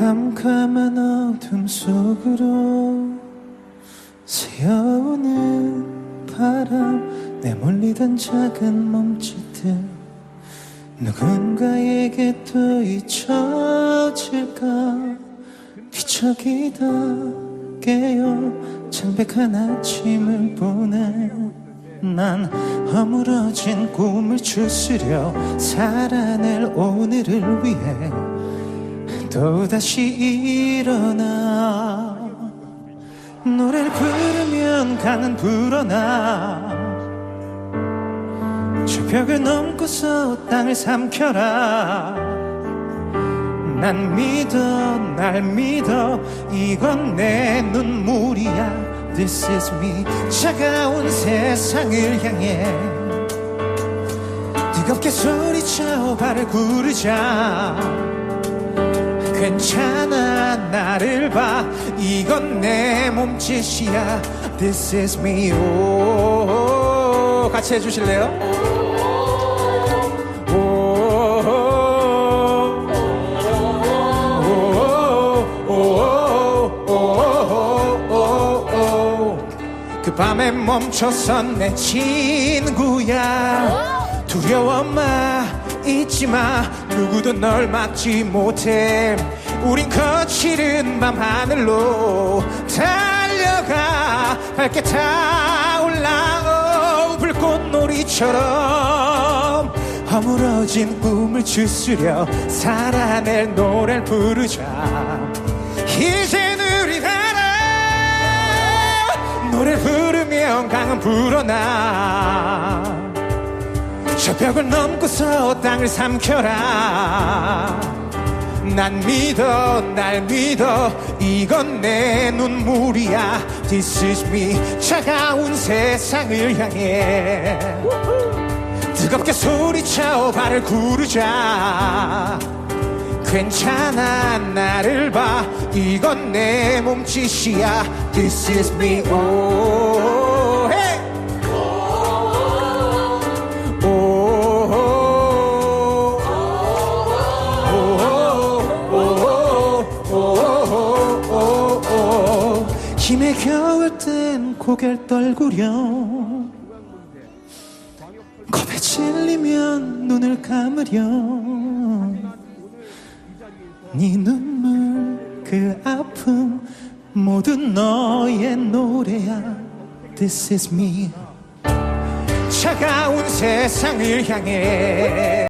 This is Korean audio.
캄캄한 어둠 속으로 새어오는 바람 내몰리던 작은 몸짓들 누군가에게 또 잊혀질까? 뒤척이다 깨어 창백한 아침을 보내 난 허물어진 꿈을 추스려 살아낼 오늘을 위해 또다시 일어나. 노래를 부르면 강은 불어나. 저 벽을 넘고서 땅을 삼켜라. 난 믿어 날 믿어. 이건 내 눈물이야. This is me. 차가운 세상을 향해. 뜨겁게 소리쳐 발을 구르자 괜찮아 나를 봐. 이건 내 몸짓이야. This is me. 오 같이 해주실래요? 그 밤에 멈춰선 내 친구야. 두려워 마 잊지 마 누구도 널 막지 못해. 우린 거칠은 밤 하늘로 달려가 밝게 타올라 오, 불꽃놀이처럼 허물어진 꿈을 추스려 살아낼 노래를 부르자. 이젠 우리 하나 노래 부르면 강은 불어나 저 벽을 넘고서 땅을 삼켜라. 난 믿어 날 믿어. 이건 내 눈물이야. This is me. 차가운 세상을 향해. 뜨겁게 소리쳐 발을 구르자. 괜찮아 나를 봐. 이건 내 몸짓이야. This is me. 오 힘에 겨울 땐 고개를 떨구려. 겁에 질리면 눈을 감으려. 네 눈물 그 아픔 모두 너의 노래야. This is me. 차가운 세상을 향해